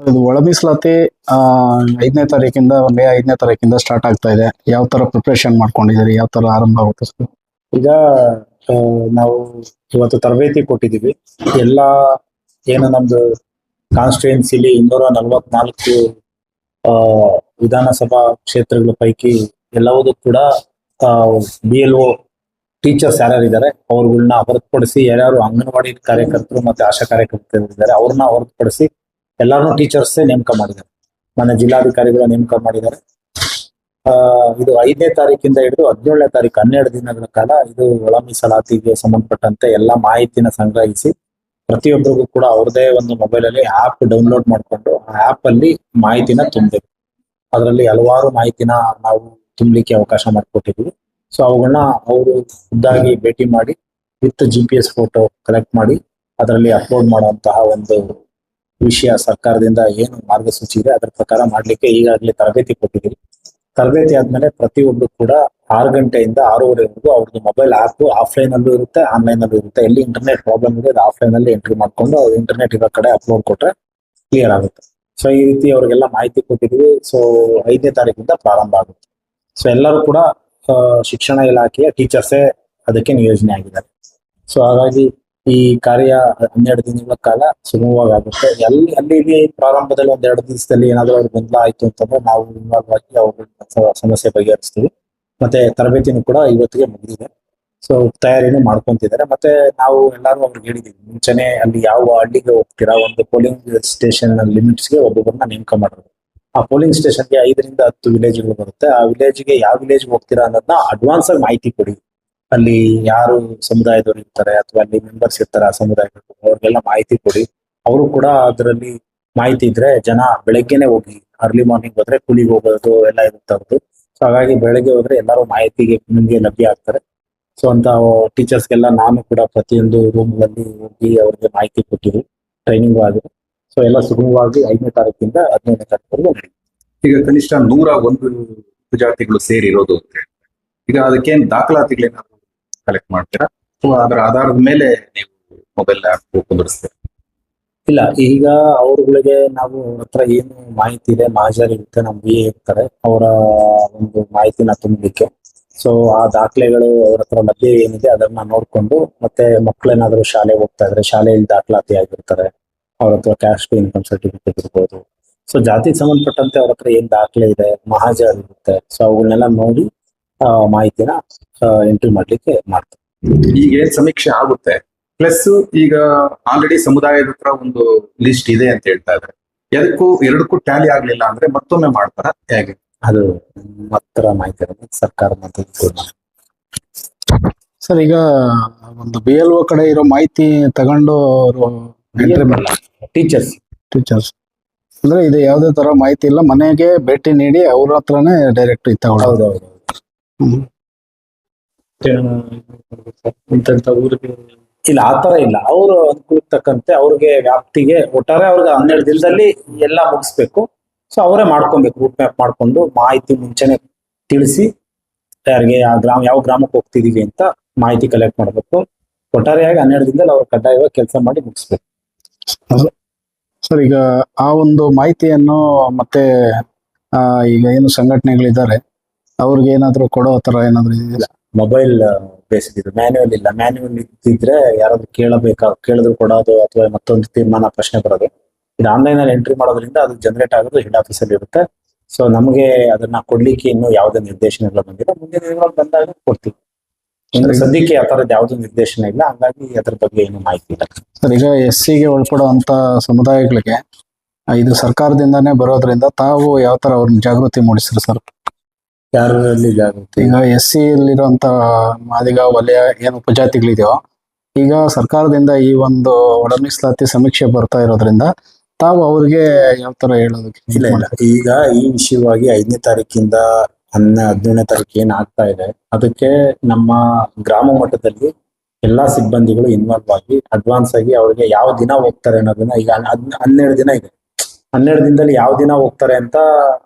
ಇದು ಒಳ ಮೀಸಲಾತಿ ಐದನೇ ತಾರೀಕಿಂದ ಮೇ ಐದನೇ ತಾರೀಕಿಂದ ಸ್ಟಾರ್ಟ್ ಆಗ್ತಾ ಇದೆ. ಯಾವ ತರ ಪ್ರಿಪರೇಷನ್ ಮಾಡ್ಕೊಂಡಿದ್ದೀರಿ? ಯಾವ ತರ ಆರಂಭ ಆಗುತ್ತೆ ಈಗ ನಾವು ಇವತ್ತು ತರಬೇತಿ ಕೊಟ್ಟಿದ್ದೀವಿ. ಎಲ್ಲ ಏನು ನಮ್ದು ಕಾನ್ಸ್ಟಿಟ್ಯೂನ್ಸಿಲಿ ಇನ್ನೂರ ನಲವತ್ನಾಲ್ಕು ಆ, ವಿಧಾನಸಭಾ ಕ್ಷೇತ್ರಗಳ ಪೈಕಿ ಎಲ್ಲವೂ ಕೂಡ ಬಿ ಎಲ್ ಒ ಟೀಚರ್ಸ್ ಯಾರ್ಯಾರಿದ್ದಾರೆ ಅವ್ರಗಳನ್ನ ಹೊರತುಪಡಿಸಿ ಯಾರ್ಯಾರು ಅಂಗನವಾಡಿ ಕಾರ್ಯಕರ್ತರು ಮತ್ತೆ ಆಶಾ ಕಾರ್ಯಕರ್ತರು ಇದ್ದಾರೆ ಅವ್ರನ್ನ ಹೊರತುಪಡಿಸಿ ಎಲ್ಲಾರನ್ನೂ ಟೀಚರ್ಸ್ ನೇಮಕ ಮಾಡಿದ್ದಾರೆ. ಮನೆ ಜಿಲ್ಲಾಧಿಕಾರಿಗಳ ನೇಮಕ ಮಾಡಿದ್ದಾರೆ. ಇದು ಐದನೇ ತಾರೀಕಿಂದ ಹಿಡಿದು ಹದಿನೇಳನೇ ತಾರೀಕು ಹನ್ನೆರಡು ದಿನಗಳ ಕಾಲ ಇದು ಒಳ ಮೀಸಲಾತಿಗೆ ಸಂಬಂಧಪಟ್ಟಂತೆ ಎಲ್ಲ ಮಾಹಿತಿನ ಸಂಗ್ರಹಿಸಿ ಪ್ರತಿಯೊಬ್ಬರಿಗೂ ಕೂಡ ಅವ್ರದೇ ಒಂದು ಮೊಬೈಲ್ ಅಲ್ಲಿ ಆಪ್ ಡೌನ್ಲೋಡ್ ಮಾಡಿಕೊಂಡು ಆ ಆಪ್ ಅಲ್ಲಿ ಮಾಹಿತಿನ ತುಂಬಬೇಕು ಅದರಲ್ಲಿ ಹಲವಾರು ಮಾಹಿತಿನ ನಾವು ತುಂಬಲಿಕ್ಕೆ ಅವಕಾಶ ಮಾಡಿಕೊಟ್ಟಿದ್ವಿ ಸೊ ಅವುಗಳನ್ನ ಅವರು ಖುದ್ದಾಗಿ ಭೇಟಿ ಮಾಡಿ, with G P S photo collect ಮಾಡಿ, ಅದರಲ್ಲಿ ಅಪ್ಲೋಡ್ ಮಾಡುವಂತಹ ಒಂದು ವಿಷಯ ಸರ್ಕಾರದಿಂದ ಏನು ಮಾರ್ಗಸೂಚಿ ಇದೆ, ಅದರ ಪ್ರಕಾರ ಮಾಡ್ಲಿಕ್ಕೆ ಈಗಾಗಲೇ ತರಬೇತಿ ಕೊಟ್ಟಿದ್ದೀವಿ. ತರಬೇತಿ ಆದ್ಮೇಲೆ ಪ್ರತಿಯೊಬ್ರು ಕೂಡ ಆರು ಗಂಟೆಯಿಂದ ಆರೂವರೆವರೆಗೂ ಅವ್ರದ್ದು ಮೊಬೈಲ್ ಆಪ್ ಆಫ್ಲೈನ್ ಅಲ್ಲೂ ಇರುತ್ತೆ ಆನ್ಲೈನ್ ಅಲ್ಲೂ ಇರುತ್ತೆ. ಎಲ್ಲಿ ಇಂಟರ್ನೆಟ್ ಪ್ರಾಬ್ಲಮ್ ಇದೆ, ಅದು ಆಫ್ಲೈನ್ ಅಲ್ಲಿ ಎಂಟ್ರಿ ಮಾಡ್ಕೊಂಡು ಅವ್ರು ಇಂಟರ್ನೆಟ್ ಇರೋ ಕಡೆ ಅಪ್ಲೋಡ್ ಕೊಟ್ರೆ ಕ್ಲಿಯರ್ ಆಗುತ್ತೆ. ಸೊ ಈ ರೀತಿ ಅವರಿಗೆಲ್ಲ ಮಾಹಿತಿ ಕೊಟ್ಟಿದ್ದೀವಿ. ಸೊ ಐದನೇ ತಾರೀಕಿಂದ ಪ್ರಾರಂಭ ಆಗುತ್ತೆ. ಸೊ ಎಲ್ಲರೂ ಕೂಡ ಶಿಕ್ಷಣ ಇಲಾಖೆಯ ಟೀಚರ್ಸೇ ಅದಕ್ಕೆ ನಿಯೋಜನೆ ಆಗಿದ್ದಾರೆ. ಸೊ ಹಾಗಾಗಿ ಈ ಕಾರ್ಯ ಹನ್ನೆರಡು ದಿನಗಳ ಕಾಲ ಸುಗಮವಾಗಿ ಆಗುತ್ತೆ ಎಲ್ಲಿ, ಅಲ್ಲಿ ಪ್ರಾರಂಭದಲ್ಲಿ ಒಂದ್ ಎರಡು ದಿವಸದಲ್ಲಿ ಏನಾದ್ರೂ ಅವ್ರಿಗೆ ಗೊಂದಲ ಆಯ್ತು ಅಂತಂದ್ರೆ ನಾವು ಇನ್ವಾಲ್ವ್ ಆಗಿ ಅವ್ರ ಸಮಸ್ಯೆ ಬಗೆಹರಿಸ್ತೀವಿ. ಮತ್ತೆ ತರಬೇತಿನೂ ಕೂಡ ಇವತ್ತಿಗೆ ಮುಗಿದಿದೆ. ಸೊ ತಯಾರಿನೂ ಮಾಡ್ಕೊಂತಿದ್ದಾರೆ. ಮತ್ತೆ ನಾವು ಎಲ್ಲಾರು ಅವ್ರಿಗೆ ಹೇಳಿದೀವಿ ಮುಂಚೆನೆ ಅಲ್ಲಿ ಯಾವ ಹಳ್ಳಿಗೆ ಹೋಗ್ತೀರಾ, ಒಂದು ಪೋಲಿಂಗ್ ಸ್ಟೇಷನ್ ಲಿಮಿಟ್ಸ್ಗೆ ಒಬ್ಬೊಬ್ಬರನ್ನ ನೇಮಕ ಮಾಡೋದು. ಆ ಪೋಲಿಂಗ್ ಸ್ಟೇಷನ್ಗೆ ಐದರಿಂದ ಹತ್ತು ವಿಲೇಜ್ಗಳು ಬರುತ್ತೆ. ಆ ವಿಲೇಜ್ಗೆ ಯಾವ ವಿಲೇಜ್ ಹೋಗ್ತೀರಾ ಅನ್ನೋದನ್ನ ಅಡ್ವಾನ್ಸ್ ಆಗಿ ಮಾಹಿತಿ ಕೊಡಿ. ಅಲ್ಲಿ ಯಾರು ಸಮುದಾಯದವರು ಇರ್ತಾರೆ ಅಥವಾ ಅಲ್ಲಿ ಮೆಂಬರ್ಸ್ ಇರ್ತಾರೆ ಆ ಸಮುದಾಯದ ಅವ್ರಿಗೆಲ್ಲ ಮಾಹಿತಿ ಕೊಡಿ. ಅವರು ಕೂಡ ಅದರಲ್ಲಿ ಮಾಹಿತಿ ಇದ್ರೆ ಜನ ಬೆಳಗ್ಗೆನೆ ಹೋಗಿ ಅರ್ಲಿ ಮಾರ್ನಿಂಗ್ ಹೋದ್ರೆ ಕೂಲಿಗೆ ಹೋಗೋದು ಎಲ್ಲ ಇರುತ್ತೆ ಅವ್ರದ್ದು ಸೊ ಹಾಗಾಗಿ ಬೆಳಗ್ಗೆ ಹೋದ್ರೆ ಎಲ್ಲರೂ ಮಾಹಿತಿಗೆ ನಿಮಗೆ ಲಭ್ಯ ಆಗ್ತಾರೆ. ಸೊ ಅಂತ ಟೀಚರ್ಸ್ಗೆಲ್ಲ ನಾನು ಕೂಡ ಪ್ರತಿಯೊಂದು ರೂಮ್ಗಳಲ್ಲಿ ಹೋಗಿ ಅವ್ರಿಗೆ ಮಾಹಿತಿ ಕೊಟ್ಟಿದ್ರು ಟ್ರೈನಿಂಗ್ ಆಗಿದೆ. ಸೊ ಎಲ್ಲ ಸುಗಮವಾಗಿ ಐದನೇ ತಾರೀಕಿಂದ ಹದಿನೈದನೇ ತಾರೀಕು ಈಗ ಕನಿಷ್ಠ ನೂರ ಒಂದು ಉಪಜಾತಿಗಳು ಸೇರಿರೋದು ಅಂತ ಈಗ ಅದಕ್ಕೇನ್ ದಾಖಲಾತಿಗಳೇನಾದ್ರು ಕಲೆಕ್ಟ್ ಮಾಡ್ತೀರಾ? ಅಥವಾ ಅದರ ಆಧಾರದ ಮೇಲೆ ನೀವು ಮೊಬೈಲ್ ಆಪ್ ಕುಂದಿರಿಸ್ತೀರಾ ಇಲ್ಲ, ಈಗ ಅವ್ರಗಳಿಗೆ ನಾವು ಹತ್ರ ಏನು ಮಾಹಿತಿ ಇದೆ ಮಾಜರ್ ಇರುತ್ತೆ ನಮ್ ಬಿ ಇರ್ತಾರೆ ಅವರ ಒಂದು ಮಾಹಿತಿನ ತುಂಬಲಿಕ್ಕೆ. ಸೊ ಆ ದಾಖಲೆಗಳು ಅವ್ರ ಹತ್ರ ಲಭ್ಯ ಏನಿದೆ, ಅದನ್ನ ನೋಡ್ಕೊಂಡು ಮತ್ತೆ ಮಕ್ಕಳೇನಾದ್ರೂ ಶಾಲೆಗೆ ಹೋಗ್ತಾ ಇದ್ರೆ, ಶಾಲೆಯಲ್ಲಿ ದಾಖಲಾತಿ ಆಗಿರ್ತಾರೆ. ಅವ್ರ ಹತ್ರ ಕ್ಯಾಸ್ಟ್ ಇನ್ಕಮ್ ಸರ್ಟಿಫಿಕೇಟ್ ಇರ್ಬೋದು. ಸೊ ಜಾತಿಗೆ ಸಂಬಂಧಪಟ್ಟಂತೆ ಅವ್ರ ಹತ್ರ ಏನ್ ದಾಖಲೆ ಇದೆ ಮಹಾಜರ್ ಇರುತ್ತೆ. ಸೊ ಅವುಗಳನ್ನೆಲ್ಲ ನೋಡಿ ಮಾಹಿತಿನ ಎಂಟ್ರಿ ಮಾಡ್ಲಿಕ್ಕೆ ಮಾಡ್ತಾರೆ. ಈಗ ಏನ್ ಸಮೀಕ್ಷೆ ಆಗುತ್ತೆ? ಪ್ಲಸ್ ಈಗ ಆಲ್ರೆಡಿ ಸಮುದಾಯದ ಹತ್ರ ಒಂದು ಲಿಸ್ಟ್ ಇದೆ ಅಂತ ಹೇಳ್ತಾ ಇದ್ದಾರೆ. ಎದಕ್ಕೂ ಎರಡಕ್ಕೂ ಟ್ಯಾಲಿ ಆಗ್ಲಿಲ್ಲ ಅಂದ್ರೆ ಮತ್ತೊಮ್ಮೆ ಮಾಡ್ತಾರ? ಹೇಗೆ? ಅದು ಮಾತ್ರ ಹತ್ರ ಮಾಹಿತಿ ಸರ್ಕಾರ ಸರ್ ಈಗ ಒಂದು ಬಿ ಎಲ್ ಒ ಕಡೆ ಇರೋ ಮಾಹಿತಿ ತಗೊಂಡು ಅವರು ಟೀಚರ್ಸ್ ಟೀಚರ್ಸ್ ಅಂದ್ರೆ ಇದು ಯಾವುದೇ ತರ ಮಾಹಿತಿ ಇಲ್ಲ ಮನೆಗೆ ಭೇಟಿ ನೀಡಿ ಅವ್ರ ಹತ್ರನೇ ಡೈರೆಕ್ಟ್ ಇತ್ತ. ಇಲ್ಲ ಆತರ ಇಲ್ಲ. ಅವರು ಅನುಕೂಲಕ್ಕೆ ತಕ್ಕಂತೆ ಅವ್ರಿಗೆ ವ್ಯಾಪ್ತಿಗೆ ಒಟ್ಟಾರೆ ಅವ್ರಿಗೆ ಹನ್ನೆರಡು ದಿನದಲ್ಲಿ ಎಲ್ಲ ಮುಗಿಸ್ಬೇಕು. ಸೊ ಅವರೇ ಮಾಡ್ಕೊಬೇಕು ರೂಟ್ ಮ್ಯಾಪ್ ಮಾಡ್ಕೊಂಡು ಮಾಹಿತಿ ಮುಂಚೆನೆ ತಿಳಿಸಿ ಯಾರಿಗೆ, ಆ ಗ್ರಾಮ, ಯಾವ ಗ್ರಾಮಕ್ಕೆ ಹೋಗ್ತಿದೀವಿ ಅಂತ ಮಾಹಿತಿ ಕಲೆಕ್ಟ್ ಮಾಡ್ಬೇಕು. ಒಟ್ಟಾರೆಯಾಗಿ ಹನ್ನೆರಡು ದಿನದಲ್ಲಿ ಅವ್ರು ಕಡ್ಡಾಯವಾಗಿ ಕೆಲಸ ಮಾಡಿ ಮುಗಿಸ್ಬೇಕು. ಸರ್, ಈಗ ಆ ಒಂದು ಮಾಹಿತಿಯನ್ನು ಮತ್ತೆ ಈಗ ಏನು ಸಂಘಟನೆಗಳಿದ್ದಾರೆ ಅವ್ರಿಗೆ ಏನಾದ್ರು ಕೊಡೋ ತರ ಏನಾದ್ರು ಇದೆಯಾ? ಮೊಬೈಲ್ ಬೇಸ್ಡ್ ಇದು. ಮ್ಯಾನ್ಯುವಲ್ ಇಲ್ಲ. ಮ್ಯಾನ್ಯುವಲ್ ಇದ್ದಿದ್ರೆ ಯಾರಾದ್ರೂ ಕೇಳಬೇಕಾ ಕೇಳಿದ್ರು ಕೊಡೋದು ಅಥವಾ ಮತ್ತೊಂದು ತೀರ್ಮಾನ ಪ್ರಶ್ನೆ ಬರೋದು. ಇದು ಆನ್ಲೈನ್ ಅಲ್ಲಿ ಎಂಟ್ರಿ ಮಾಡೋದ್ರಿಂದ ಅದು ಜನರೇಟ್ ಆಗೋದು ಹೆಡ್ ಆಫೀಸ್ ಅಲ್ಲಿ ಇರುತ್ತೆ. ಸೊ ನಮಗೆ ಅದನ್ನ ಕೊಡ್ಲಿಕ್ಕೆ ಇನ್ನು ಯಾವುದೇ ಇಲ್ಲ ಬಂದಿಲ್ಲ ಮುಂದಿನ ದಿನಗಳಲ್ಲಿ ಬಂದಾಗ ಕೊಡ್ತೀವಿ. ಇನ್ನು. ಸದ್ಯಕ್ಕೆ ಆ ಥರದ್ದು ಯಾವುದೂ ನಿರ್ದೇಶನ ಇಲ್ಲ. ಹಂಗಾಗಿ ಅದ್ರ ಬಗ್ಗೆ ಏನು ಮಾಹಿತಿ ಇಲ್ಲ. ಸರ್ ಈಗ ಎಸ್ ಸಿಗೆ ಒಳಪಡುವಂತ ಸಮುದಾಯಗಳಿಗೆ ಇದು ಸರ್ಕಾರದಿಂದಾನೇ ಬರೋದ್ರಿಂದ ತಾವು ಯಾವ ತರ ಅವ್ರನ್ನ ಜಾಗೃತಿ ಮೂಡಿಸ್ರು ಸರ್? ಯಾರಲ್ಲಿ ಇದಾಗುತ್ತೆ ಈಗ ಎಸ್ ಸಿ ಅಲ್ಲಿರುವಂತ ಮಾದಿಗ ವಲಯ ಏನು ಉಪಜಾತಿಗಳಿದೆಯೋ ಈಗ ಸರ್ಕಾರದಿಂದ ಈ ಒಂದು ಒಳ ಮೀಸಲಾತಿ ಸಮೀಕ್ಷೆ ಬರ್ತಾ ಇರೋದ್ರಿಂದ ತಾವು ಅವ್ರಿಗೆ ಯಾವ ತರ ಹೇಳೋದಕ್ಕೆ ಇಲ್ಲ ಇಲ್ಲ. ಈಗ ಈ ವಿಷಯವಾಗಿ ಐದನೇ ತಾರೀಕಿಂದ ಹನ್ನ ಹದಿನೇಳನೇ ತಾರೀಕು ಏನ್ ಆಗ್ತಾ ಇದೆ ಅದಕ್ಕೆ ನಮ್ಮ ಗ್ರಾಮ ಮಟ್ಟದಲ್ಲಿ ಎಲ್ಲಾ ಸಿಬ್ಬಂದಿಗಳು ಇನ್ವಾಲ್ವ್ ಆಗಿ ಅಡ್ವಾನ್ಸ್ ಆಗಿ ಅವ್ರಿಗೆ ಯಾವ ದಿನ ಹೋಗ್ತಾರೆ ಅನ್ನೋದನ್ನ ಈಗ ಹನ್- ಹನ್ನೆರಡು ದಿನ ಇದೆ. ಹನ್ನೆರಡು ದಿನದಲ್ಲಿ ಯಾವ ದಿನ ಹೋಗ್ತಾರೆ ಅಂತ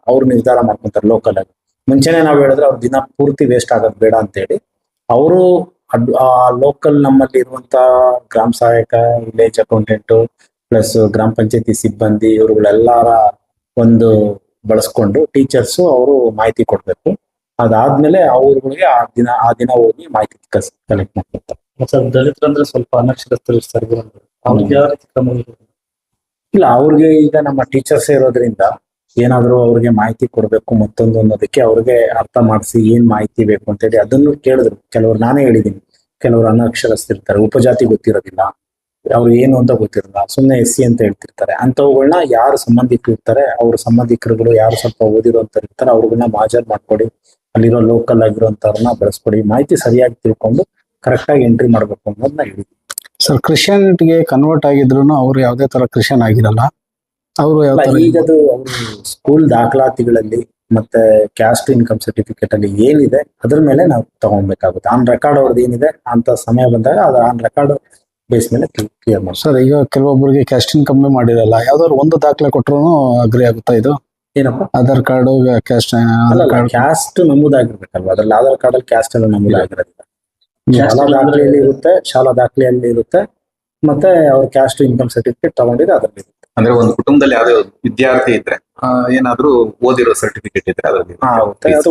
ಅವ್ರು ನಿರ್ಧಾರ ಮಾಡ್ಕೊಂತಾರೆ ಲೋಕಲ್ ಆಗಿ. ಮುಂಚೆನೆ ನಾವು ಹೇಳಿದ್ರೆ ಅವ್ರ ದಿನ ಪೂರ್ತಿ ವೇಸ್ಟ್ ಆಗೋದು ಬೇಡ ಅಂತ ಹೇಳಿ ಅವರು ಆ ಲೋಕಲ್ ನಮ್ಮಲ್ಲಿ ಇರುವಂತ ಗ್ರಾಮ ಸಹಾಯಕ ವಿಲೇಜ್ ಅಕೌಂಟೆಂಟ್ ಪ್ಲಸ್ ಗ್ರಾಮ ಪಂಚಾಯತಿ ಸಿಬ್ಬಂದಿ ಇವರುಗಳೆಲ್ಲರ ಒಂದು ಬಳಸ್ಕೊಂಡು ಟೀಚರ್ಸ್ ಅವರು ಮಾಹಿತಿ ಕೊಡ್ಬೇಕು. ಅದಾದ್ಮೇಲೆ ಅವ್ರಗಳಿಗೆ ಆ ದಿನ ಆ ದಿನ ಹೋಗಿ ಮಾಹಿತಿ ಕಲೆಕ್ಟ್ ಮಾಡ್ತಾರೆ ಸರ್ ದಲಿತರಂದ್ರೆ ಸ್ವಲ್ಪ ಅನಕ್ಷರಸ್ಥರು ಇರ್ತಾರೆ ಗುರುಗಳು. ಅವ್ರಿಗೆ ಯಾವ ರೀತಿ ಕ್ರಮ ಇಲ್ಲ ಅವ್ರಿಗೆ ಈಗ ನಮ್ಮ ಟೀಚರ್ಸ್ ಇರೋದ್ರಿಂದ ಏನಾದ್ರು ಅವ್ರಿಗೆ ಮಾಹಿತಿ ಕೊಡ್ಬೇಕು ಮತ್ತೊಂದು ಅನ್ನೋದಕ್ಕೆ ಅವ್ರಿಗೆ ಅರ್ಥ ಮಾಡಿಸಿ ಏನ್ ಮಾಹಿತಿ ಬೇಕು ಅಂತ ಹೇಳಿ ಅದನ್ನು ಕೇಳಿದ್ರು. ಕೆಲವರು ನಾನೇ ಹೇಳಿದ್ದೀನಿ ಕೆಲವರು ಅನಕ್ಷರಸ್ತಿರ್ತಾರೆ ಉಪಜಾತಿ ಗೊತ್ತಿರೋದಿಲ್ಲ. ಅವ್ರು ಏನು ಅಂತ ಗೊತ್ತಿರಲ್ಲ ಸುಮ್ಮನೆ ಎಸ್ ಸಿ ಅಂತ ಹೇಳ್ತಿರ್ತಾರೆ. ಅಂತವುಗಳನ್ನ ಯಾರು ಸಂಬಂಧಿಕರು ಇರ್ತಾರೆ, ಅವ್ರ ಸಂಬಂಧಿಕರುಗಳು ಯಾರು ಸ್ವಲ್ಪ ಓದಿರೋಂಥವ್ರು ಇರ್ತಾರೆ ಅವ್ರನ್ನ ಮಾಜರ್ ಮಾಡ್ಕೊಡಿ. ಅಲ್ಲಿರೋ ಲೋಕಲ್ ಆಗಿರೋಂಥವ್ರನ್ನ ಬಳಸ್ಕೊಡಿ. ಮಾಹಿತಿ ಸರಿಯಾಗಿ ತಿಳ್ಕೊಂಡು ಕರೆಕ್ಟ್ ಆಗಿ ಎಂಟ್ರಿ ಮಾಡ್ಬೇಕು ಅನ್ನೋದನ್ನ ಹೇಳಿದ್ವಿ ಸರ್ ಕ್ರಿಶ್ಚಿಯನ್ಗೆ ಕನ್ವರ್ಟ್ ಆಗಿದ್ರು ಅವ್ರು ಯಾವುದೇ ತರ ಕ್ರಿಶ್ಚಿಯನ್ ಆಗಿರಲ್ಲ. ಅವರು ಯಾವ ತರ ಈಗದು ಸ್ಕೂಲ್ ದಾಖಲಾತಿಗಳಲ್ಲಿ ಮತ್ತೆ ಕ್ಯಾಸ್ಟ್ ಇನ್ಕಮ್ ಸರ್ಟಿಫಿಕೇಟ್ ಅಲ್ಲಿ ಏನಿದೆ ಅದ್ರ ಮೇಲೆ ನಾವು ತಗೊಬೇಕಾಗುತ್ತೆ ಆನ್ ರೆಕಾರ್ಡ್ ಅವ್ರದ್ದು ಏನಿದೆ ಅಂತ ಸಮಯ ಬಂದಾಗ ಅದು ಆನ್ ರೆಕಾರ್ಡ್ ಬೇಸ್ ಮೇಲೆ ಕ್ಲಿಯರ್ ಮಾಡ್ತಾರೆ ಸರ್ ಈಗ ಕೆಲವೊಬ್ಬರಿಗೆ ಕ್ಯಾಸ್ಟ್ ಇನ್ಕಮ್ ಮಾಡಿರಲ್ಲ ಯಾವ್ದಾದ್ರು ಒಂದು ದಾಖಲೆ ಕೊಟ್ಟರು ಅಗ್ರಿ ಆಗುತ್ತಾ ಇದು? ಏನಪ್ಪ? ಆಧಾರ್ ಕಾರ್ಡ್ ಕ್ಯಾಸ್ಟ್ ಕ್ಯಾಸ್ಟ್ ನಮೂದಾಗಿರ್ಬೇಕಲ್ವಾ? ಅದ್ರಲ್ಲಿ ಆಧಾರ್ ಕಾರ್ಡ್ ಅಲ್ಲಿ ಕ್ಯಾಸ್ಟ್ ಎಲ್ಲ ನಮೂದಾಗಿರೋದಿಲ್ಲ. ಶಾಲಾ ದಾಖಲೆಯಲ್ಲಿ ಇರುತ್ತೆ ಶಾಲಾ ದಾಖಲೆಯಲ್ಲಿ ಇರುತ್ತೆ ಮತ್ತೆ ಅವ್ರ ಕ್ಯಾಸ್ಟ್ ಇನ್ಕಮ್ ಸರ್ಟಿಫಿಕೇಟ್ ತಗೊಂಡಿದ್ರೆ ಅದರಲ್ಲಿ ಅಂದ್ರೆ ಒಂದು ಕುಟುಂಬದಲ್ಲಿ ಯಾವ್ದೇ ವಿದ್ಯಾರ್ಥಿ ಇದ್ರೆ ಏನಾದ್ರೂ ಓದಿರೋ ಸರ್ಟಿಫಿಕೇಟ್ ಇದ್ರೆ ಅದರಲ್ಲಿ.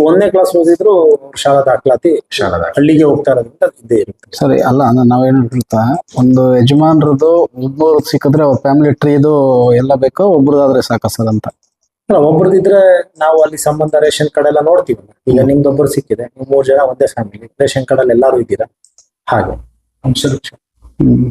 ಒಂದನೇ ಕ್ಲಾಸ್ ಓದಿದ್ರು ಶಾಲಾ ದಾಖಲಾತಿ ಶಾಲಾ ಹಳ್ಳಿಗೆ ಹೋಗ್ತಾ ಇರೋದ್ರಿಂದ ಇದ್ದೇ ಇರುತ್ತೆ. ಸರಿ ಅಲ್ಲ ಅಂದ್ರೆ ಏನ್ ಹೇಳ್ತಾ ಒಂದು ಯಜಮಾನ್ರದ್ದು ಒಬ್ಬರು ಸಿಕ್ಕಿದ್ರೆ ಅವ್ರ ಫ್ಯಾಮಿಲಿ ಟ್ರೀದು ಎಲ್ಲ ಬೇಕೋ ಒಬ್ರದಾದ್ರೆ ಸಾಕ ಸರ್ ಅಂತ ಅಲ್ಲ ಒಬ್ರದಿದ್ರೆ ನಾವು ಅಲ್ಲಿ ಸಂಬಂಧ ರೇಷನ್ ಕಾರ್ಡ್ ಎಲ್ಲ ನೋಡ್ತೀವಿ ಈಗ ಒಬ್ರು ಸಿಕ್ಕಿದೆ ನೀವು ಮೂರ್ ಜನ ಒಂದೇ ಫ್ಯಾಮಿಲಿ ರೇಷನ್ ಕಾರ್ಡ್ ಅಲ್ಲಿ ಎಲ್ಲಾರು ಇದ್ದೀರಾ? ಹಾಗೆ. ಅಂಶ ಹ್ಮ್.